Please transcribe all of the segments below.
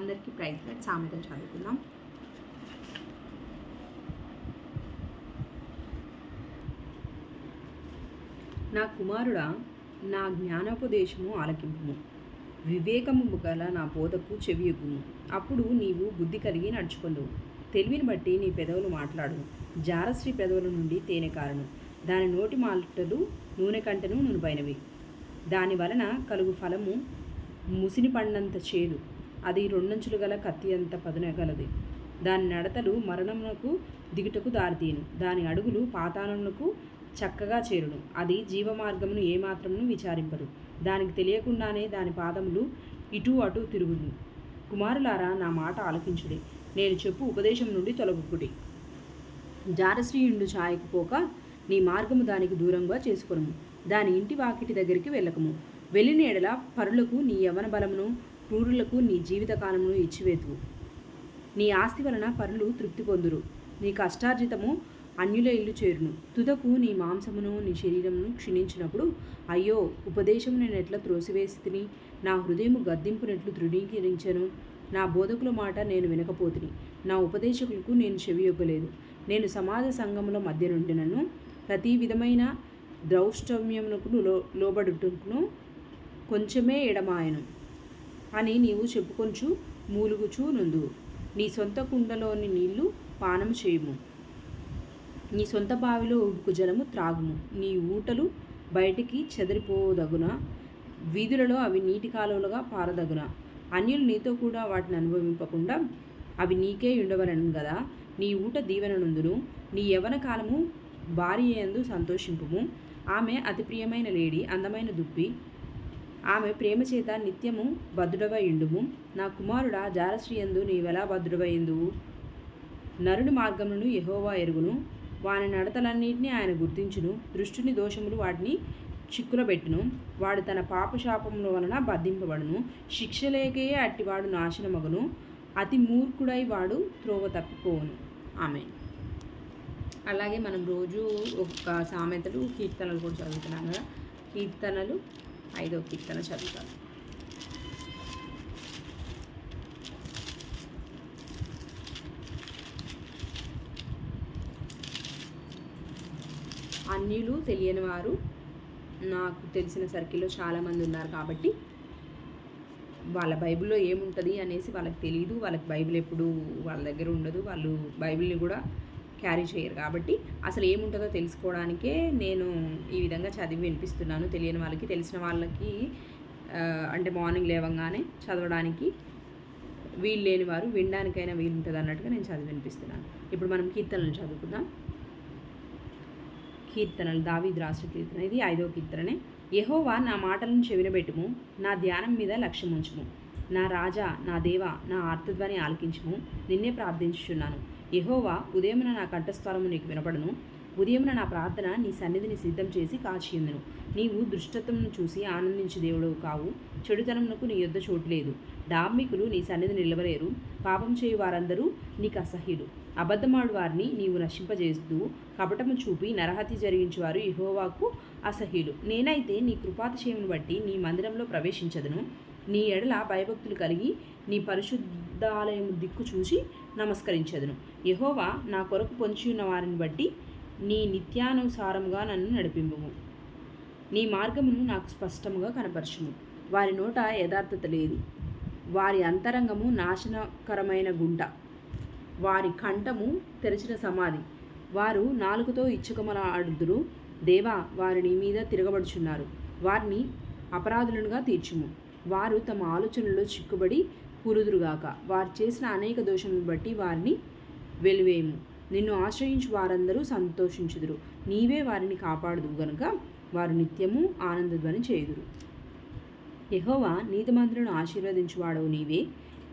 అందరికీ praise God సామెతం చదువుకుందాం. నా కుమారుడా నా జ్ఞానోపదేశము ఆలకింపుము. వివేకము గల నా బోధకు చెవియొగ్గుము అప్పుడు నీవు బుద్ధి కలిగి నడుచుకుందు తెలివిని బట్టి నీ పెదవులు మాట్లాడు. జారశ్రీ పెదవుల నుండి తేనె కారణం దాని నోటి మాటలు నూనె కంటను నునుపైనవి. దాని వలన కలుగు ఫలము ముసిని పండంత చేదు. అది రెండంచులు గల కత్తి అంత పదునగలది దాని నడతలు మరణమునకు దిగుటకు దారితీయను. దాని అడుగులు పాతాళమునకు చక్కగా చేరును. అది జీవమార్గమును ఏమాత్రమును విచారింపదు. దానికి తెలియకుండానే దాని పాదములు ఇటు అటు తిరుగును కుమారులారా నా మాట ఆలకించుడి. నేను చెప్పు ఉపదేశం నుండి తొలగుకుడి. జారశ్రీయుండు ఛాయకు పోక నీ మార్గము దానికి దూరంగా చేసుకొనుము. దాని ఇంటి వాకిటి దగ్గరికి వెళ్ళకము. వెళ్ళిన ఎడల పరులకు నీ యవన బలమును క్రూరులకు నీ జీవితకాలమును ఇచ్చివేతువు. నీ ఆస్తి వలన పరులు తృప్తి పొందురు. నీ కష్టార్జితము అన్యుల ఇల్లు చేరును. తుదకు నీ మాంసమును నీ శరీరమును క్షీణించినప్పుడు అయ్యో ఉపదేశము నేను ఎట్లా త్రోసివేస్తుని? నా హృదయము గద్దింపునెట్లు దృఢీకరించను. నా బోధకుల మాట నేను వినకపోతుని. నా ఉపదేశకులకు నేను చెవియొగ్గలేదు నేను సమాజ సంఘముల మధ్య నుండి నన్ను ప్రతి విధమైన ద్రౌష్టవ్యమునకు లో లోబడుటకును కొంచెమే ఎడమాయను. అని నీవు చెప్పుకొంచు మూలుగుచూ నుండు నీ సొంత కుండలోని నీళ్ళు పానం చేయము. నీ సొంత బావిలో ఉబ్బుకు జలము త్రాగుము. నీ ఊటలు బయటికి చెదిరిపోదగున వీధులలో అవి నీటి కాలువలుగా పారదగున. అన్యులు నీతో కూడా వాటిని అనుభవింపకుండా అవి నీకే ఉండవలను కదా నీ ఊట దీవెననుందును నీ యవన కాలము భార్య యందు సంతోషింపుము. ఆమె అతి ప్రియమైన లేడి అందమైన దుప్పి ఆమె ప్రేమ చేత నిత్యము భద్రుడవయుండుము నా కుమారుడా జారశ్రీయందు నీవెలా భద్రుడవై ఉందువు నరుని మార్గమును యెహోవా ఎరుగును. వాని నడతలన్నింటినీ ఆయన గుర్తించును. దృష్టిని దోషములు వాటిని చిక్కులబెట్టును. వాడు తన పాపశాపముల వలన బద్ధింపబడును శిక్ష లేకే అట్టివాడు నాశనమగును. అతి మూర్ఖుడై వాడు త్రోవ తప్పిపోవును. ఆమె అలాగే మనం రోజు ఒక సామెతలు కీర్తనలు కూడా చదువుతున్నాం కదా. కీర్తనలు ఐదో కీర్తన చదువుతాను. అన్యులు తెలియని వారు నాకు తెలిసిన సర్కిల్లో చాలామంది ఉన్నారు కాబట్టి వాళ్ళ బైబిల్లో ఏముంటుంది అనేసి వాళ్ళకి తెలియదు వాళ్ళకి బైబిల్ ఎప్పుడు వాళ్ళ దగ్గర ఉండదు. వాళ్ళు బైబిల్ని కూడా క్యారీ చేయరు. కాబట్టి అసలు ఏముంటుందో తెలుసుకోవడానికే నేను ఈ విధంగా చదివి వినిపిస్తున్నాను. తెలియని వాళ్ళకి తెలిసిన వాళ్ళకి అంటే మార్నింగ్ లేవగానే చదవడానికి వీలు లేని వారు వినడానికైనా వీలు ఉంటుంది అన్నట్టుగా నేను చదివి వినిపిస్తున్నాను. ఇప్పుడు మనం కీర్తనలు చదువుకుందాం. కీర్తనలు దావీద్ రాష్ట్ర కీర్తన. ఇది ఐదో కీర్తననే. యహోవా నా మాటలను చెవినబెట్టుము నా ధ్యానం మీద లక్ష్యం ఉంచుము నా రాజా నా దేవ నా ఆర్తధ్వని ఆలకించుము. నిన్నే ప్రార్థించుచున్నాను. యహోవా ఉదయమున నా కంఠస్వరము నీకు వినపడను ఉదయమున నా ప్రార్థన నీ సన్నిధిని సిద్ధం చేసి కాచియుందును. నీవు దుష్టత్వమును చూసి ఆనందించు దేవుడు కావు. చెడుతనమునకు నీ యొద్ద చోటు లేదు. డాంబికులు నీ సన్నిధి నిలవలేరు. పాపం చేయు వారందరూ నీకు అసహ్యులు. అబద్ధమాడు వారిని నీవు నశింపజేస్తూ కపటము చూపి నరహత్య జరిగించేవారు ఇహోవాకు అసహ్యులు. నేనైతే నీ కృపాతిశయమును బట్టి నీ మందిరంలో ప్రవేశించదును. నీ ఎడల భయభక్తులు కలిగి నీ పరిశుద్ధాలయం దిక్కు చూసి నమస్కరించదును. యహోవా నా కొరకు పొంచి ఉన్న వారిని బట్టి నీ నిత్యానుసారముగా నన్ను నడిపింపుము. నీ మార్గమును నాకు స్పష్టముగా కనపరచుము. వారి నోట యథార్థత లేదు. వారి అంతరంగము నాశనకరమైన గుంట. వారి కంఠము తెరిచిన సమాధి. వారు నాలుగుతో ఇచ్చుకమలాడుదురు. దేవా వారిని మీద తిరగబడుచున్నారు. వారిని అపరాధులనుగా తీర్చుము. వారు తమ ఆలోచనలో చిక్కుబడి కూరుదురుగాక వారు చేసిన అనేక దోషములను బట్టి వారిని వెలివేయము. నిన్ను ఆశ్రయించు వారందరూ సంతోషించుదురు. నీవే వారిని కాపాడుదు గనుక వారు నిత్యము ఆనందధ్వని చేయుదురు. యహోవా నీతిమంతులను ఆశీర్వదించువాడవు నీవే.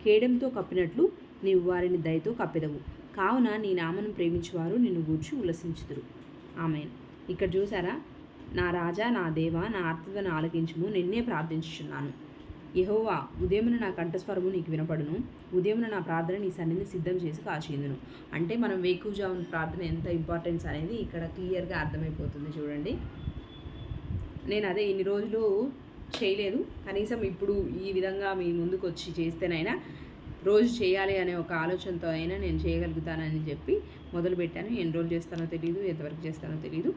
కేడెంతో కప్పినట్లు నీవు వారిని దయతో కప్పెదవు. కావున నీ నామను ప్రేమించువారు నిన్ను గూర్చి ఉల్లసించుదురు ఆమె ఇక్కడ చూసారా? నా రాజా నా దేవ నా ఆత్మను ఆలకించుము. నిన్నే ప్రార్థించుచున్నాను. యహోవా ఉదయమున నా కంఠస్వరము నీకు వినపడును. ఉదయమున నా ప్రార్థన నీ సన్నిధిని సిద్ధం చేసి కాచిందును అంటే మనం వేకుజామున ప్రార్థన ఎంత ఇంపార్టెన్స్ అనేది ఇక్కడ క్లియర్గా అర్థమైపోతుంది చూడండి. నేను అదే ఇన్ని రోజులు చేయలేదు. కనీసం ఇప్పుడు ఈ విధంగా మీ ముందుకు వచ్చి చేస్తేనైనా రోజు చేయాలి అనే ఒక ఆలోచనతో అయినా నేను చేయగలుగుతానని చెప్పి మొదలుపెట్టాను ఎన్ని రోజులు చేస్తానో తెలియదు ఎంతవరకు చేస్తానో తెలియదు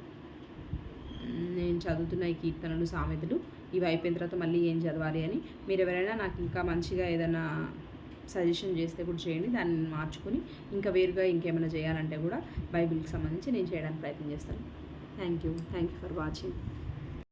నేను చదువుతున్న ఈ కీర్తనలు సామెతలు ఇవి అయిపోయిన తర్వాత మళ్ళీ ఏం చదవాలి అని మీరు ఎవరైనా నాకు ఇంకా మంచిగా ఏదైనా సజెషన్ చేస్తే కూడా చేయండి. దాన్ని మార్చుకుని ఇంకా వేరుగా ఇంకేమైనా చేయాలంటే కూడా బైబిల్కి సంబంధించి నేను చేయడానికి ప్రయత్నం చేస్తాను. Thank you. Thank you for watching.